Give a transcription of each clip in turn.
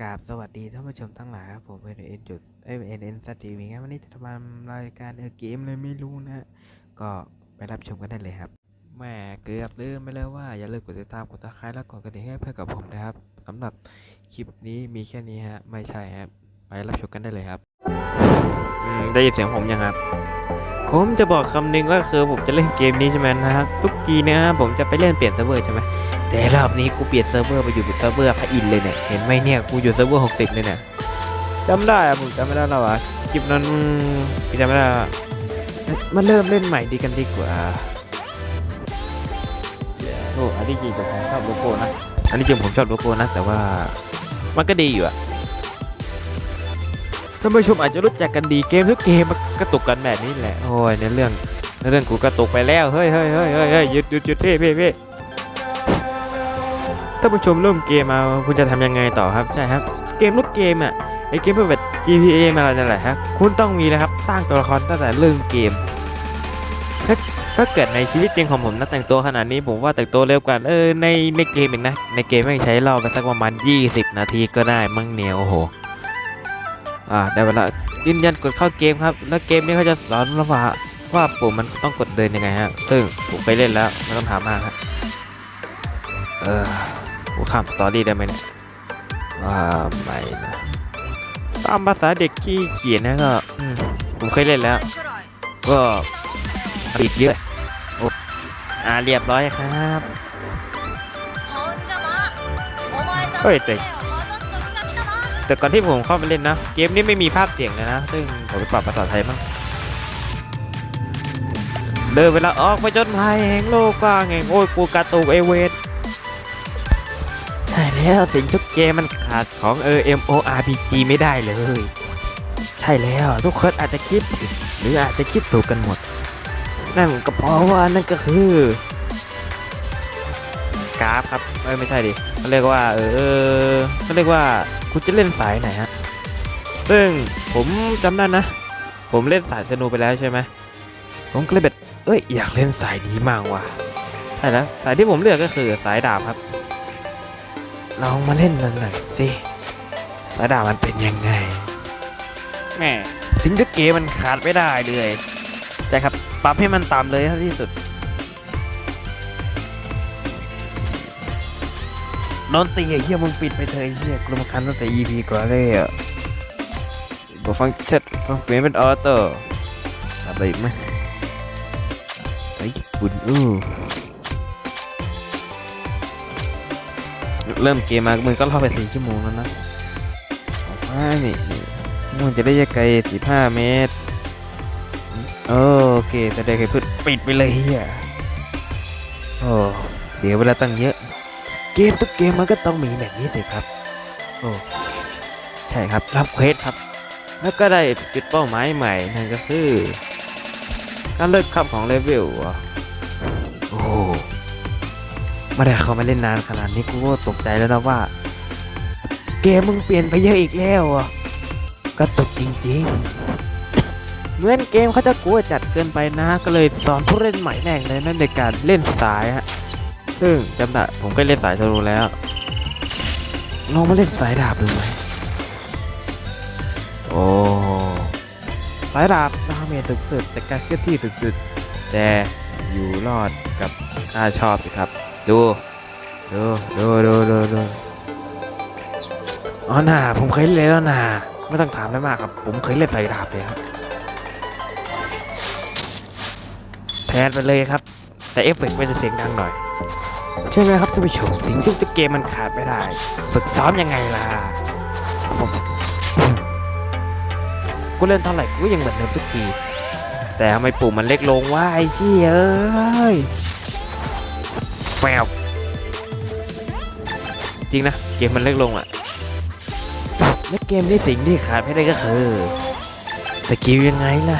กราบสวัสดีท่านผู้ชมทั้งหลายครับผมเอ็นเอ็นจุดเอ็นเอ็นเอ็นสตีวีครับวันนี้จะทำรายการเออเกมเลยไม่รู้นะฮะก็ไปรับชมกันได้เลยครับแหม่เกือบลืมไปแล้วว่าอย่าลืมกดติดตามกดติดตามแล้วกดกระดิ่งให้เพื่อนกับผมนะครับสำหรับคลิปนี้มีแค่นี้ฮะไม่ใช่ครับไปรับชมกันได้เลยครับอืมได้ยินเสียงผมยังครับ ผมจะบอกคำหนึงก็คือผมจะเล่นเกมนี้ใช่ไหมนะครับทุกทีนะผมจะไปเล่นเปลี่ยนเซิร์ฟเวอร์ใช่ไหมแต่รอบนี้กูเปลี่ยนเซิร์ฟเวอร์ไปอยู่เซิร์ฟเวอร์พระอินเลยเนี่ยเห็นไหมเนี่ยกูอยู่เซิร์ฟเวอร์หกสิบเลยเนี่ยจำได้อะผมจำไม่ได้แล้วอะคลิปนั้นพี่จำไม่ได้มาเริ่มเล่นใหม่ดีกันดีกว่าโอ้อันนี้จริงผมชอบโลโก้นะอันนี้จริงผมชอบโลโก้นะแต่ว่ามันก็ดีอยู่อะ ท่านผู้ชมอาจจะรู้จักกันดีเกมทุกเกมมันกระตุกกันแบบนี้แหละโอ้ยในเรื่องในเรื่องกูกระตุกไปแล้วเฮ้ยเฮ้ยเฮ้ยเฮ้ยเฮ้ยหยุดหยุดหยุดเพ่เพ่เพ่ถ้าผู้ชมเริ่มเกมมาคุณจะทำยังไงต่อครับใช่ครับเกมทุกเกมอะไอเกมแบบ GTA มาอะไรนั่นแหละครับคุณต้องมีนะครับสร้างตัวละครตั้งแต่เริ่มเกมถ้าถ้าเกิดในชีวิตจริงของผมนะแต่งตัวขนาดนี้ผมว่าแต่งตัวเร็วกว่าเออในในเกมเองนะในเกมไม่ใช้เราไปสักประมาณ 20 นาทีก็ได้มั่งเหนียวโอ้โห อ่าได้เวลายืนยันกดเข้าเกมครับ แล้วเกมนี้เขาจะสอนเราว่าว่าปุ่มมันต้องกดเดินยังไงฮะ ซึ่งผมไปเล่นแล้วไม่ต้องถามมากครับเออกูข้ามสตอรี่ได้ไหมเนี่ยว่าไม่นะตามภาษาเด็กขี้เกียจนะก็ผมเคยเล่นแล้ว ก็ติดเยอะโอ้อ่าเรียบร้อยครับเฮ้ยแต่ แต่ก่อนที่ผมเข้าไปเล่นนะ เกมนี้ไม่มีภาพเสียงเลยนะ ซึ่งผมไปปรับภาษาไทยมั้งเดินเวลาออกไปจนภัยแห่งโลกกว้างแห่งโอ้ยกูกระตุกเอเวนใช่แล้วสิ่งทุกเกมมันขาดของเออ MORPG ไม่ได้เลย ใช่แล้วทุกคนอาจจะคิด หรืออาจจะคิดถูกกันหมด นั่นก็เพราะว่านั่นก็คือกราฟครับ เอ้ยไม่ใช่ดิเขาเรียกว่า เออเขาเรียกว่า คุณจะเล่นสายไหนฮะ ซึ่งผมจำได้นะ ผมเล่นสายสนูไปแล้วใช่ไหมผมก็เลยแบบเอ้ยอยากเล่นสายนี้มากว่ะใช่แล้วสายที่ผมเลือกก็คือสายดาบครับ ลองมาเล่นมันหน่อยสิระดับมันเป็นยังไงแม่ถึงจะเกมมันขาดไม่ได้เลยใช่ครับปรับให้มันต่ำเลยเท่าที่สุด นอนตีไอ้เหี้ยมึงปิดไปเถอะไอ้เหี้ยกลัวมันคันตั้งแต่ EP ก่อนเลยอะบอกฟังเช็ดฟังเสียงเป็นออโต้อะไรอีกไหมไอ้ญี่ปุ่นอู้เริ่มเกมมามึงก็รอไปสี่ชั่วโมงแล้วนะว่านี่มันจะได้ยไกลสิบห้าเมตรโอเคแสดงให้พืชปิดไปเลยเฮียโอ้เสียเวลาตั้งเยอะ เกมทุกเกมมันก็ต้องมีแบบนี้สิครับ โอ้ใช่ครับรับเควสครับ แล้วก็ได้จุดเป้าหมายใหม่นั่นก็คือการเลิกขับของเลเวลอะโอ้ไม่ได้เข้ามาเล่นนานขนาดนี้กูก็ตกใจแล้วนะว่า เกมมึงเปลี่ยนไปเยอะอีกแล้วอะก็ตกจริงๆ เหมือนเกมเขาจะกลัวจัดเกินไปนะ ก็เลยสอนผู้เล่นใหม่แรกเลยนั่นในการเล่นสายฮะ ซึ่งจำได้ผมก็เล่นสายธนูแล้วลองมาเล่นสายดาบดูไหมโอ้สายดาบดาเมจสุดๆแต่การเคลื่อนที่สุดๆแต่อยู่รอดกับน่าชอบสิครับ ดู ดูดูดูดูดูอ๋อน่าผมเคยเล่นแล้วน่าไม่ต้องถามได้มากครับ ผมเคยเล่นไฟดาบเลยครับแทนไปเลยครับ แต่เอฟเฟกต์มันจะเสียงดังหน่อย ใช่ไหมครับท่านผู้ชมสิ่งที่ทุกเกมมันขาดไม่ได้ ฝึกซ้อมยังไงล่ะผมกูเล่นเท่าไหร่กูก็ยังเหมือนเดิมทุกที แต่ทำไมปุ่มมันเล็กลงวะไอ้เหี้ยเอ้ยแฟวจริงนะ เกมมันเล็กลงอะและเกมนี้สิ่งที่ขาดไม่ได้ก็คือสกิลยังไงล่ะ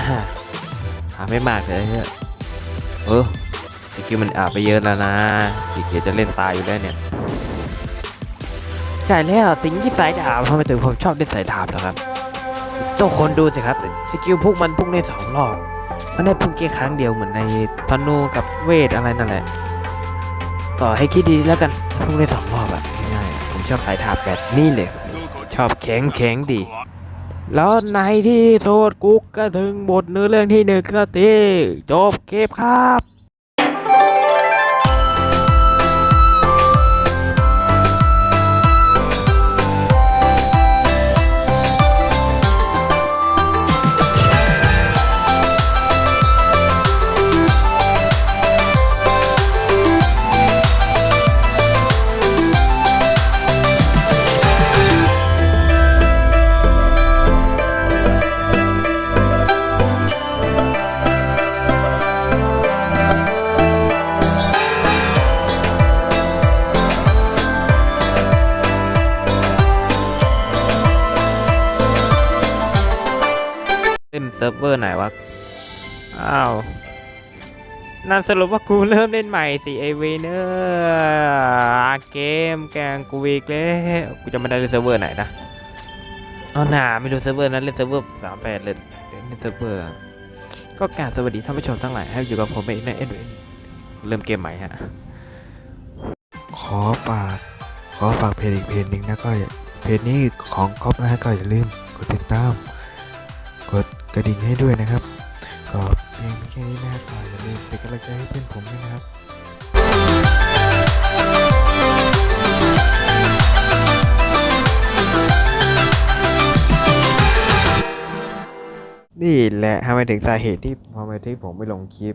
หาไม่มากเลยเออ สกิลมันอาบไปเยอะแล้วนะสีเกียจจะเล่นตายอยู่แล้วเนี่ย ใช่แล้วสิงที่สายดาบทำไมถึงผมชอบเล่นสายดาบเหรอครับทุกคนดูสิครับ สกิลพุ่งมันพุ่งได้สองรอบ มันได้พุ่งแค่ครั้งเดียวเหมือนในธนูกับเวทอะไรนั่นแหละ ต่อให้คิดดีแล้วกันพุ่งได้สองรอบอะง่ายผมชอบสายถาบแบบนี้เลย ชอบแข็งแข็งดิแล้วในที่สุดกุ๊กก็ถึงบทเนื้อเรื่องที่หนึ่งสักทีจบเก็บครับ ซิร์ฟเวอร์ไหนวะ อ้าว นั่นสรุปว่ากูเริ่มเล่นใหม่สิไอเวเนอร์เกมแกงกูอีกแล้วกูจะไม่ได้เล่นเซิร์ฟเวอร์ไหนนะเอาหนาไม่รู้เซิร์ฟเวอร์นั้นเล่นเซิร์ฟเวอร์สามแปดเล่นเล่นเซิร์ฟเวอร์ก็การสวัสดีท่านผู้ชมทั้งหลายให้อยู่กับผมเองในเอ็นเริ่มเกมใหม่ฮะ ขอฝาก ขอฝากเพจอีกเพจหนึ่งนะก็เพจนี้ของก๊อฟนะฮะก็อย่าลืมกดติดตาม กระดิ่งให้ด้วยนะครับ ก็เพียงแค่นี้นะครับอย่าลืมเป็นกำลังใจให้เพื่อนผมด้วยนะครับนี่แหละทำไมถึงสาเหตุที่ทำไมที่ผมไม่ลงคลิป